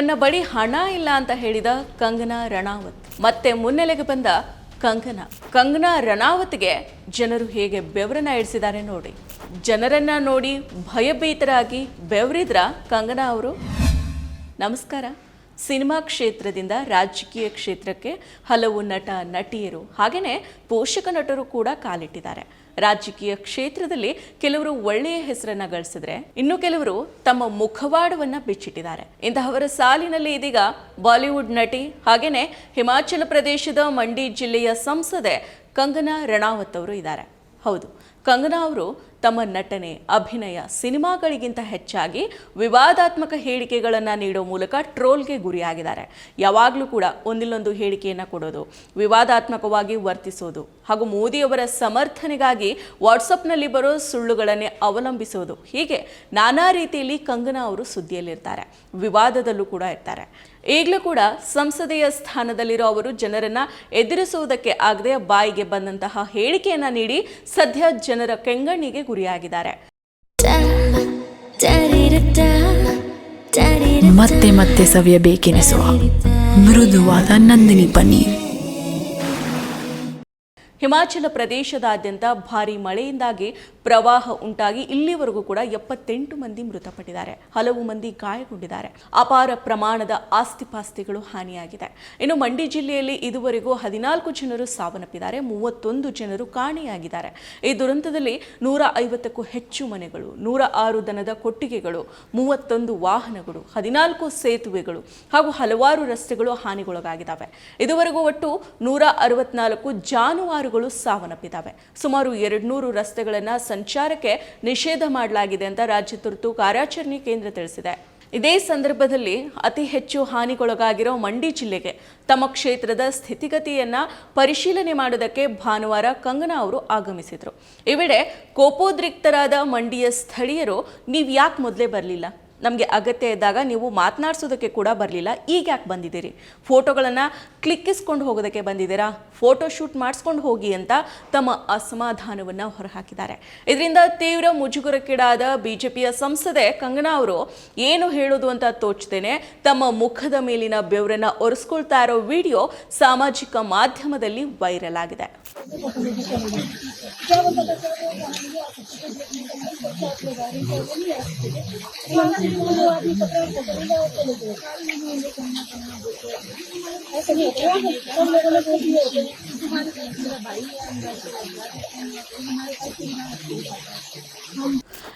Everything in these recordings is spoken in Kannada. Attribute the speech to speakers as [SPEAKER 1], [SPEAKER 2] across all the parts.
[SPEAKER 1] ತನ್ನ ಬಳಿ ಹಣ ಇಲ್ಲ ಅಂತ ಹೇಳಿದ ಕಂಗನಾ ರಣಾವತ್. ಮತ್ತೆ ಮುನ್ನೆಲೆಗೆ ಬಂದ ಕಂಗನಾ. ಕಂಗನಾ ರಣಾವತ್ಗೆ ಜನರು ಹೇಗೆ ಬೆವರನ್ನ ಇಡಿಸಿದ್ದಾರೆ ನೋಡಿ. ಜನರನ್ನ ನೋಡಿ ಭಯಭೀತರಾಗಿ ಬೆವರಿದ್ರ ಕಂಗನಾ ಅವರು. ನಮಸ್ಕಾರ. ಸಿನಿಮಾ ಕ್ಷೇತ್ರದಿಂದ ರಾಜಕೀಯ ಕ್ಷೇತ್ರಕ್ಕೆ ಹಲವು ನಟ, ನಟಿಯರು ಹಾಗೆಯೇ ಪೋಷಕ ನಟರು ಕೂಡ ಕಾಲಿಟ್ಟಿದ್ದಾರೆ. ರಾಜಕೀಯ ಕ್ಷೇತ್ರದಲ್ಲಿ ಕೆಲವರು ಒಳ್ಳೆಯ ಹೆಸರನ್ನ ಗಳಿಸಿದ್ರೆ ಇನ್ನು ಕೆಲವರು ತಮ್ಮ ಮುಖವಾಡವನ್ನ ಬಿಚ್ಚಿಟ್ಟಿದ್ದಾರೆ. ಇಂತಹವರ ಸಾಲಿನಲ್ಲಿ ಇದೀಗ ಬಾಲಿವುಡ್ ನಟಿ ಹಾಗೇನೆ ಹಿಮಾಚಲ ಪ್ರದೇಶದ ಮಂಡಿ ಜಿಲ್ಲೆಯ ಸಂಸದೆ ಕಂಗನಾ ರಣಾವತ್ ಅವರು ಇದ್ದಾರೆ. ಹೌದು, ಕಂಗನಾ ಅವರು ತಮ್ಮ ನಟನೆ, ಅಭಿನಯ ಸಿನಿಮಾಗಳಿಗಿಂತ ಹೆಚ್ಚಾಗಿ ವಿವಾದಾತ್ಮಕ ಹೇಳಿಕೆಗಳನ್ನು ನೀಡೋ ಮೂಲಕ ಟ್ರೋಲ್ಗೆ ಗುರಿಯಾಗಿದ್ದಾರೆ. ಯಾವಾಗಲೂ ಕೂಡ ಒಂದಿಲ್ಲೊಂದು ಹೇಳಿಕೆಯನ್ನು ಕೊಡೋದು, ವಿವಾದಾತ್ಮಕವಾಗಿ ವರ್ತಿಸೋದು ಹಾಗೂ ಮೋದಿಯವರ ಸಮರ್ಥನೆಗಾಗಿ ವಾಟ್ಸಪ್ನಲ್ಲಿ ಬರೋ ಸುಳ್ಳುಗಳನ್ನೇ ಅವಲಂಬಿಸೋದು. ಹೀಗೆ ನಾನಾ ರೀತಿಯಲ್ಲಿ ಕಂಗನಾ ಅವರು ಸುದ್ದಿಯಲ್ಲಿರ್ತಾರೆ, ವಿವಾದದಲ್ಲೂ ಕೂಡ ಇರ್ತಾರೆ. ಈಗಲೂ ಕೂಡ ಸಂಸದೀಯ ಸ್ಥಾನದಲ್ಲಿರೋ ಅವರು ಜನರನ್ನ ಎದುರಿಸುವುದಕ್ಕೆ ಆಗದೆ ಬಾಯಿಗೆ ಬಂದಂತಹ ಹೇಳಿಕೆಯನ್ನ ನೀಡಿ ಸದ್ಯ ಜನರ ಕೆಂಗಣ್ಣಿಗೆ ಗುರಿಯಾಗಿದ್ದಾರೆ
[SPEAKER 2] ಮತ್ತೆ ಮತ್ತೆ ಸವಿಯಬೇಕೆನಿಸುವ ಮೃದುವಾದ ನಂದಿನಿ ಪನ್ನೀರ್.
[SPEAKER 1] ಹಿಮಾಚಲ ಪ್ರದೇಶದಾದ್ಯಂತ ಭಾರಿ ಮಳೆಯಿಂದಾಗಿ ಪ್ರವಾಹ ಉಂಟಾಗಿ ಇಲ್ಲಿವರೆಗೂ ಕೂಡ ಎಪ್ಪತ್ತೆಂಟು ಮಂದಿ ಮೃತಪಟ್ಟಿದ್ದಾರೆ. ಹಲವು ಮಂದಿ ಗಾಯಗೊಂಡಿದ್ದಾರೆ. ಅಪಾರ ಪ್ರಮಾಣದ ಆಸ್ತಿಪಾಸ್ತಿಗಳು ಹಾನಿಯಾಗಿದೆ. ಇನ್ನು ಮಂಡಿ ಜಿಲ್ಲೆಯಲ್ಲಿ ಇದುವರೆಗೂ ಹದಿನಾಲ್ಕು ಜನರು ಸಾವನ್ನಪ್ಪಿದ್ದಾರೆ. ಮೂವತ್ತೊಂದು ಜನರು ಕಾಣೆಯಾಗಿದ್ದಾರೆ. ಈ ದುರಂತದಲ್ಲಿ ನೂರ ಐವತ್ತಕ್ಕೂ ಹೆಚ್ಚು ಮನೆಗಳು, ನೂರ ಆರು ದನದ ಕೊಟ್ಟಿಗೆಗಳು, ಮೂವತ್ತೊಂದು ವಾಹನಗಳು, ಹದಿನಾಲ್ಕು ಸೇತುವೆಗಳು ಹಾಗೂ ಹಲವಾರು ರಸ್ತೆಗಳು ಹಾನಿಗೊಳಗಾಗಿದ್ದಾವೆ. ಇದುವರೆಗೂ ಒಟ್ಟು ನೂರ ಅರವತ್ನಾಲ್ಕು ಜಾನುವಾರುಗಳು ಸಾವನ್ನಪ್ಪಿದ್ದಾವೆ. ಸುಮಾರು ಎರಡ್ನೂರು ರಸ್ತೆಗಳನ್ನು ಸಂಚಾರಕ್ಕೆ ನಿಷೇಧ ಮಾಡಲಾಗಿದೆ ಅಂತ ರಾಜ್ಯ ತುರ್ತು ಕಾರ್ಯಾಚರಣೆ ಕೇಂದ್ರ ತಿಳಿಸಿದೆ. ಇದೇ ಸಂದರ್ಭದಲ್ಲಿ ಅತಿ ಹೆಚ್ಚು ಹಾನಿಗೊಳಗಾಗಿರೋ ಮಂಡಿ ಜಿಲ್ಲೆಗೆ ತಮ್ಮ ಕ್ಷೇತ್ರದ ಸ್ಥಿತಿಗತಿಯನ್ನ ಪರಿಶೀಲನೆ ಮಾಡೋದಕ್ಕೆ ಭಾನುವಾರ ಕಂಗನಾ ಅವರು ಆಗಮಿಸಿದರು. ಈ ವೇಳೆ ಕೋಪೋದ್ರಿಕ್ತರಾದ ಮಂಡಿಯ ಸ್ಥಳೀಯರು ನೀವು ಯಾಕೆ ಮೊದಲೇ ಬರಲಿಲ್ಲ? ನಮಗೆ ಅಗತ್ಯ ಇದ್ದಾಗ ನೀವು ಮಾತನಾಡಿಸೋದಕ್ಕೆ ಕೂಡ ಬರಲಿಲ್ಲ. ಈಗ ಯಾಕೆ ಬಂದಿದ್ದೀರಿ? ಫೋಟೋಗಳನ್ನು ಕ್ಲಿಕ್ಕಿಸ್ಕೊಂಡು ಹೋಗೋದಕ್ಕೆ ಬಂದಿದ್ದೀರಾ? ಫೋಟೋ ಶೂಟ್ ಮಾಡಿಸ್ಕೊಂಡು ಹೋಗಿ ಅಂತ ತಮ್ಮ ಅಸಮಾಧಾನವನ್ನು ಹೊರಹಾಕಿದ್ದಾರೆ. ಇದರಿಂದ ತೀವ್ರ ಮುಜುಗರಕ್ಕೀಡಾದ ಬಿಜೆಪಿಯ ಸಂಸದೆ ಕಂಗನಾ ಅವರು ಏನು ಹೇಳೋದು ಅಂತ ತೋಚ್ತೇನೆ. ತಮ್ಮ ಮುಖದ ಮೇಲಿನ ಬೆವರನ್ನು ಒರೆಸ್ಕೊಳ್ತಾ ಇರೋ ವಿಡಿಯೋ ಸಾಮಾಜಿಕ ಮಾಧ್ಯಮದಲ್ಲಿ ವೈರಲ್ ಆಗಿದೆ.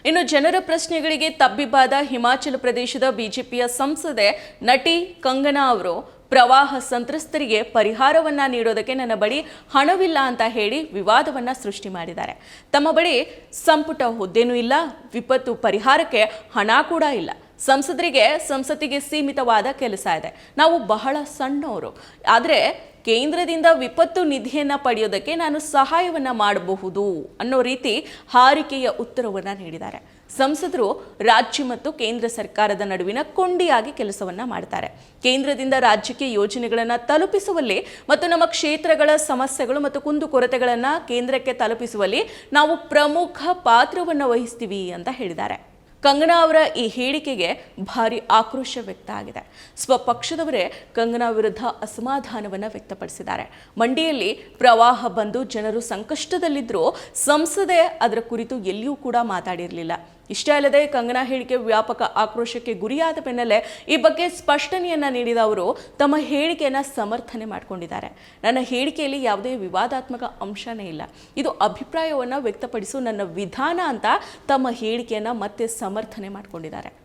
[SPEAKER 1] ಇನ್ನು ಜನರ ಪ್ರಶ್ನೆಗಳಿಗೆ ತಬ್ಬಿಬ್ಬಾದ ಹಿಮಾಚಲ ಪ್ರದೇಶದ ಬಿಜೆಪಿಯ ಸಂಸದೆ ನಟಿ ಕಂಗನಾ ಅವರು ಪ್ರವಾಹ ಸಂತ್ರಸ್ತರಿಗೆ ಪರಿಹಾರವನ್ನ ನೀಡೋದಕ್ಕೆ ನನ್ನ ಬಳಿ ಹಣವಿಲ್ಲ ಅಂತ ಹೇಳಿ ವಿವಾದವನ್ನ ಸೃಷ್ಟಿ ಮಾಡಿದ್ದಾರೆ. ತಮ್ಮ ಬಳಿ ಸಂಪುಟ ಹುದ್ದೆನೂ ಇಲ್ಲ, ವಿಪತ್ತು ಪರಿಹಾರಕ್ಕೆ ಹಣ ಕೂಡ ಇಲ್ಲ. ಸಂಸದರಿಗೆ ಸಂಸತ್ತಿಗೆ ಸೀಮಿತವಾದ ಕೆಲಸ ಇದೆ. ನಾವು ಬಹಳ ಸಣ್ಣವರು. ಆದರೆ ಕೇಂದ್ರದಿಂದ ವಿಪತ್ತು ನಿಧಿಯನ್ನು ಪಡೆಯೋದಕ್ಕೆ ನಾನು ಸಹಾಯವನ್ನು ಮಾಡಬಹುದು ಅನ್ನೋ ರೀತಿ ಹಾರಿಕೆಯ ಉತ್ತರವನ್ನು ನೀಡಿದ್ದಾರೆ. ಸಂಸದರು ರಾಜ್ಯ ಮತ್ತು ಕೇಂದ್ರ ಸರ್ಕಾರದ ನಡುವಿನ ಕೊಂಡಿಯಾಗಿ ಕೆಲಸವನ್ನ ಮಾಡ್ತಾರೆ. ಕೇಂದ್ರದಿಂದ ರಾಜ್ಯಕ್ಕೆ ಯೋಜನೆಗಳನ್ನು ತಲುಪಿಸುವಲ್ಲಿ ಮತ್ತು ನಮ್ಮ ಕ್ಷೇತ್ರಗಳ ಸಮಸ್ಯೆಗಳು ಮತ್ತು ಕುಂದುಕೊರತೆಗಳನ್ನು ಕೇಂದ್ರಕ್ಕೆ ತಲುಪಿಸುವಲ್ಲಿ ನಾವು ಪ್ರಮುಖ ಪಾತ್ರವನ್ನು ವಹಿಸ್ತೀವಿ ಅಂತ ಹೇಳಿದ್ದಾರೆ. ಕಂಗನಾ ಅವರ ಈ ಹೇಳಿಕೆಗೆ ಭಾರಿ ಆಕ್ರೋಶ ವ್ಯಕ್ತ ಆಗಿದೆ ಸ್ವಪಕ್ಷದವರೇ ಕಂಗನಾ ವಿರುದ್ಧ ಅಸಮಾಧಾನವನ್ನು ವ್ಯಕ್ತಪಡಿಸಿದ್ದಾರೆ. ಮಂಡಿಯಲ್ಲಿ ಪ್ರವಾಹ ಬಂದು ಜನರು ಸಂಕಷ್ಟದಲ್ಲಿದ್ದರೂ ಸಂಸದೆ ಅದರ ಕುರಿತು ಎಲ್ಲಿಯೂ ಕೂಡ ಮಾತಾಡಿರಲಿಲ್ಲ. ಇಷ್ಟೇ ಅಲ್ಲದೆ ಕಂಗನಾ ಹೇಳಿಕೆ ವ್ಯಾಪಕ ಆಕ್ರೋಶಕ್ಕೆ ಗುರಿಯಾದ ಬೆನ್ನಲ್ಲೇ ಈ ಬಗ್ಗೆ ಸ್ಪಷ್ಟನೆಯನ್ನ ನೀಡಿದ ಅವರು ತಮ್ಮ ಹೇಳಿಕೆಯನ್ನ ಸಮರ್ಥನೆ ಮಾಡಿಕೊಂಡಿದ್ದಾರೆ. ನನ್ನ ಹೇಳಿಕೆಯಲ್ಲಿ ಯಾವುದೇ ವಿವಾದಾತ್ಮಕ ಅಂಶನೇ ಇಲ್ಲ. ಇದು ಅಭಿಪ್ರಾಯವನ್ನು ವ್ಯಕ್ತಪಡಿಸುವ ನನ್ನ ವಿಧಾನ ಅಂತ ತಮ್ಮ ಹೇಳಿಕೆಯನ್ನ ಮತ್ತೆ ಸಮರ್ಥನೆ ಮಾಡಿಕೊಂಡಿದ್ದಾರೆ.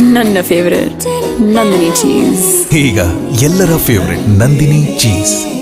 [SPEAKER 2] ನನ್ನ ಫೇವರೇಟ್ ನಂದಿನಿ ಚೀಸ್
[SPEAKER 3] ಈಗ ಎಲ್ಲರ ಫೇವರೆಟ್ ನಂದಿನಿ ಚೀಸ್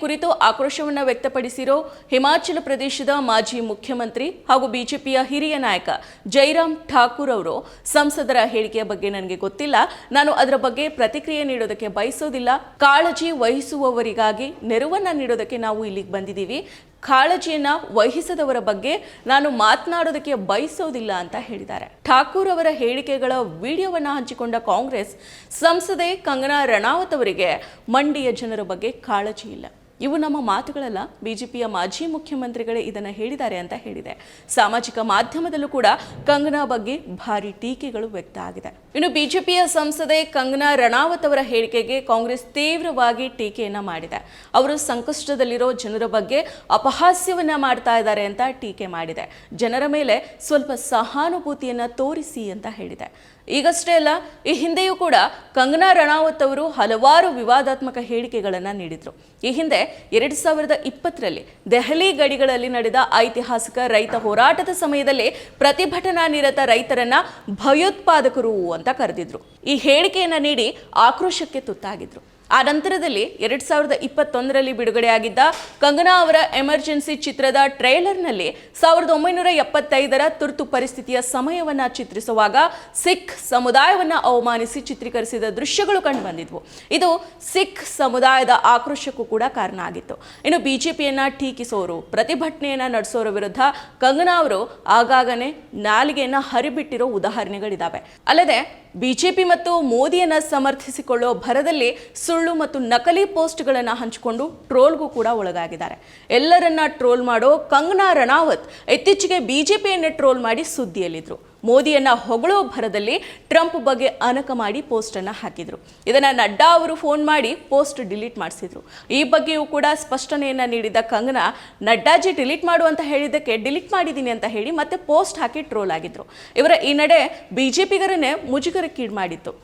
[SPEAKER 1] ಕುರಿತು ಆಕ್ರೋಶವನ್ನು ವ್ಯಕ್ತಪಡಿಸಿರೋ ಹಿಮಾಚಲ ಪ್ರದೇಶದ ಮಾಜಿ ಮುಖ್ಯಮಂತ್ರಿ ಹಾಗೂ ಬಿಜೆಪಿಯ ಹಿರಿಯ ನಾಯಕ ಜೈರಾಮ್ ಠಾಕೂರ್ ಅವರು ಸಂಸದರ ಹೇಳಿಕೆಯ ಬಗ್ಗೆ ನನಗೆ ಗೊತ್ತಿಲ್ಲ. ನಾನು ಅದರ ಬಗ್ಗೆ ಪ್ರತಿಕ್ರಿಯೆ ನೀಡೋದಕ್ಕೆ ಬಯಸೋದಿಲ್ಲ. ಕಾಳಜಿ ವಹಿಸುವವರಿಗಾಗಿ ನೆರವನ್ನ ನೀಡೋದಕ್ಕೆ ನಾವು ಇಲ್ಲಿಗೆ ಬಂದಿದ್ದೀವಿ. ಕಾಳಜಿಯನ್ನ ವಹಿಸದವರ ಬಗ್ಗೆ ನಾನು ಮಾತನಾಡೋದಕ್ಕೆ ಬಯಸೋದಿಲ್ಲ ಅಂತ ಹೇಳಿದ್ದಾರೆ. ಠಾಕೂರ್ ಅವರ ಹೇಳಿಕೆಗಳ ವಿಡಿಯೋವನ್ನು ಹಂಚಿಕೊಂಡ ಕಾಂಗ್ರೆಸ್ ಸಂಸದೆ ಕಂಗನಾ ರಣಾವತ್ ಅವರಿಗೆ ಮಂಡಿಯ ಜನರ ಬಗ್ಗೆ ಕಾಳಜಿ ಇಲ್ಲ. ಇವು ನಮ್ಮ ಮಾತುಗಳಲ್ಲ. ಬಿಜೆಪಿಯ ಮಾಜಿ ಮುಖ್ಯಮಂತ್ರಿಗಳೇ ಇದನ್ನು ಹೇಳಿದ್ದಾರೆ ಅಂತ ಹೇಳಿದೆ. ಸಾಮಾಜಿಕ ಮಾಧ್ಯಮದಲ್ಲೂ ಕೂಡ ಕಂಗನಾ ಬಗ್ಗೆ ಭಾರಿ ಟೀಕೆಗಳು ವ್ಯಕ್ತ ಆಗಿದೆ. ಇನ್ನು ಬಿಜೆಪಿಯ ಸಂಸದೆ ಕಂಗನಾ ರಣಾವತ್ ಅವರ ಹೇಳಿಕೆಗೆ ಕಾಂಗ್ರೆಸ್ ತೀವ್ರವಾಗಿ ಟೀಕೆಯನ್ನ ಮಾಡಿದೆ. ಅವರು ಸಂಕಷ್ಟದಲ್ಲಿರೋ ಜನರ ಬಗ್ಗೆ ಅಪಹಾಸ್ಯವನ್ನ ಮಾಡ್ತಾ ಇದ್ದಾರೆ ಅಂತ ಟೀಕೆ ಮಾಡಿದೆ. ಜನರ ಮೇಲೆ ಸ್ವಲ್ಪ ಸಹಾನುಭೂತಿಯನ್ನ ತೋರಿಸಿ ಅಂತ ಹೇಳಿದೆ. ಈಗಷ್ಟೇ ಅಲ್ಲ, ಈ ಹಿಂದೆಯೂ ಕೂಡ ಕಂಗನಾ ರಣಾವತ್ ಅವರು ಹಲವಾರು ವಿವಾದಾತ್ಮಕ ಹೇಳಿಕೆಗಳನ್ನು ನೀಡಿದರು. ಈ ಹಿಂದೆ ಎರಡು ಸಾವಿರದ ಇಪ್ಪತ್ತರಲ್ಲಿ ದೆಹಲಿ ಗಡಿಗಳಲ್ಲಿ ನಡೆದ ಐತಿಹಾಸಿಕ ರೈತ ಹೋರಾಟದ ಸಮಯದಲ್ಲಿ ಪ್ರತಿಭಟನಾ ನಿರತ ರೈತರನ್ನ ಭಯೋತ್ಪಾದಕರು ಅಂತ ಕರೆದಿದ್ರು. ಈ ಹೇಳಿಕೆಯನ್ನ ನೀಡಿ ಆಕ್ರೋಶಕ್ಕೆ ತುತ್ತಾಗಿದ್ರು. ಆ ನಂತರದಲ್ಲಿ ಎರಡ್ ಸಾವಿರದ ಇಪ್ಪತ್ತೊಂದರಲ್ಲಿ ಬಿಡುಗಡೆಯಾಗಿದ್ದ ಕಂಗನಾ ಅವರ ಎಮರ್ಜೆನ್ಸಿ ಚಿತ್ರದ ಟ್ರೈಲರ್ನಲ್ಲಿ ಸಾವಿರದ ಒಂಬೈನೂರ ಎಪ್ಪತ್ತೈದರ ತುರ್ತು ಪರಿಸ್ಥಿತಿಯ ಸಮಯವನ್ನು ಚಿತ್ರಿಸುವಾಗ ಸಿಖ್ ಸಮುದಾಯವನ್ನು ಅವಮಾನಿಸಿ ಚಿತ್ರೀಕರಿಸಿದ ದೃಶ್ಯಗಳು ಕಂಡುಬಂದಿದ್ವು. ಇದು ಸಿಖ್ ಸಮುದಾಯದ ಆಕ್ರೋಶಕ್ಕೂ ಕೂಡ ಕಾರಣ ಆಗಿತ್ತು. ಇನ್ನು ಬಿಜೆಪಿಯನ್ನು ಟೀಕಿಸೋರು, ಪ್ರತಿಭಟನೆಯನ್ನು ನಡೆಸೋರ ವಿರುದ್ಧ ಕಂಗನಾ ಅವರು ಆಗಾಗನೇ ನಾಲಿಗೆಯನ್ನು ಹರಿಬಿಟ್ಟಿರೋ ಉದಾಹರಣೆಗಳಿದಾವೆ. ಅಲ್ಲದೆ ಬಿಜೆಪಿ ಮತ್ತು ಮೋದಿಯನ್ನ ಸಮರ್ಥಿಸಿಕೊಳ್ಳೋ ಭರದಲ್ಲಿ ಸುಳ್ಳು ಮತ್ತು ನಕಲಿ ಪೋಸ್ಟ್ಗಳನ್ನು ಹಂಚಿಕೊಂಡು ಟ್ರೋಲ್ಗೂ ಕೂಡ ಒಳಗಾಗಿದ್ದಾರೆ. ಎಲ್ಲರನ್ನ ಟ್ರೋಲ್ ಮಾಡೋ ಕಂಗನಾ ರಣಾವತ್ ಇತ್ತೀಚೆಗೆ ಬಿಜೆಪಿಯನ್ನೇ ಟ್ರೋಲ್ ಮಾಡಿ ಸುದ್ದಿಯಲ್ಲಿದ್ರು. ಮೋದಿಯನ್ನ ಹೊಗಳೋ ಭರದಲ್ಲಿ ಟ್ರಂಪ್ ಬಗ್ಗೆ ಅನಕ ಮಾಡಿ ಪೋಸ್ಟನ್ನು ಹಾಕಿದ್ರು. ಇದನ್ನ ನಡ್ಡಾ ಅವರು ಫೋನ್ ಮಾಡಿ ಪೋಸ್ಟ್ ಡಿಲೀಟ್ ಮಾಡಿಸಿದ್ರು. ಈ ಬಗ್ಗೆಯೂ ಕೂಡ ಸ್ಪಷ್ಟನೆಯನ್ನ ನೀಡಿದ ಕಂಗನಾ, ನಡ್ಡಾಜಿ ಡಿಲೀಟ್ ಮಾಡು ಅಂತ ಹೇಳಿದ್ದಕ್ಕೆ ಡಿಲೀಟ್ ಮಾಡಿದ್ದೀನಿ ಅಂತ ಹೇಳಿ ಮತ್ತೆ ಪೋಸ್ಟ್ ಹಾಕಿ ಟ್ರೋಲ್ ಆಗಿದ್ರು. ಇವರ ಈ ನಡೆ ಬಿಜೆಪಿಗರನ್ನೇ ಮುಜುಗರಕ್ಕೀಡು ಮಾಡಿತ್ತು.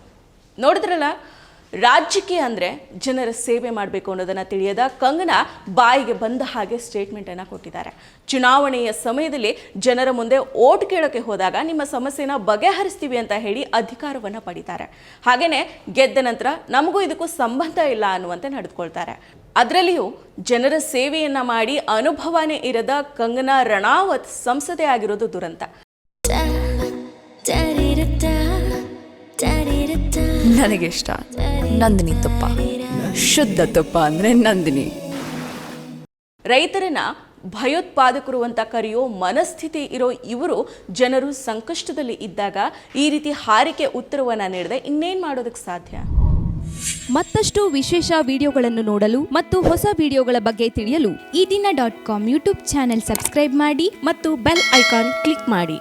[SPEAKER 1] ನೋಡಿದ್ರಲ್ಲ ರಾಜ್ಯಕ್ಕೆ ಅಂದರೆ ಜನರ ಸೇವೆ ಮಾಡಬೇಕು ಅನ್ನೋದನ್ನು ತಿಳಿಯದ ಕಂಗನಾ ಬಾಯಿಗೆ ಬಂದ ಹಾಗೆ ಸ್ಟೇಟ್ಮೆಂಟನ್ನು ಕೊಟ್ಟಿದ್ದಾರೆ. ಚುನಾವಣೆಯ ಸಮಯದಲ್ಲಿ ಜನರ ಮುಂದೆ ಓಟ್ ಕೇಳೋಕ್ಕೆ ಹೋದಾಗ ನಿಮ್ಮ ಸಮಸ್ಯೆನ ಬಗೆಹರಿಸ್ತೀವಿ ಅಂತ ಹೇಳಿ ಅಧಿಕಾರವನ್ನು ಪಡಿತಾರೆ. ಹಾಗೆಯೇ ಗೆದ್ದ ನಂತರ ನಮಗೂ ಇದಕ್ಕೂ ಸಂಬಂಧ ಇಲ್ಲ ಅನ್ನುವಂತೆ ನಡೆದುಕೊಳ್ತಾರೆ. ಅದರಲ್ಲಿಯೂ ಜನರ ಸೇವೆಯನ್ನು ಮಾಡಿ ಅನುಭವನೇ ಇರದ ಕಂಗನಾ ರಣಾವತ್ ಸಂಸದೆ ಆಗಿರೋದು ದುರಂತ.
[SPEAKER 2] ನನಗಿಷ್ಟ. ನಂದಿನಿ ತುಪ್ಪ. ಶುದ್ಧ ತುಪ್ಪ ಅಂದ್ರೆ ನಂದಿನಿ.
[SPEAKER 1] ರೈತರನ್ನ ಭಯೋತ್ಪಾದಕರು ಅಂತ ಕರೆಯೋ ಮನಸ್ಥಿತಿ ಇರೋ ಇವರು ಜನರು ಸಂಕಷ್ಟದಲ್ಲಿ ಇದ್ದಾಗ ಈ ರೀತಿ ಹಾರಿಕೆ ಉತ್ತರವನ್ನ ನೀಡದೆ ಇನ್ನೇನ್ ಮಾಡೋದಕ್ಕೆ ಸಾಧ್ಯ?
[SPEAKER 4] ಮತ್ತಷ್ಟು ವಿಶೇಷ ವಿಡಿಯೋಗಳನ್ನು ನೋಡಲು ಮತ್ತು ಹೊಸ ವಿಡಿಯೋಗಳ ಬಗ್ಗೆ ತಿಳಿಯಲು
[SPEAKER 5] ಈ ದಿನ dot com YouTube channel subscribe ಮಾಡಿ ಮತ್ತು ಬೆಲ್ ಐಕಾನ್ ಕ್ಲಿಕ್ ಮಾಡಿ.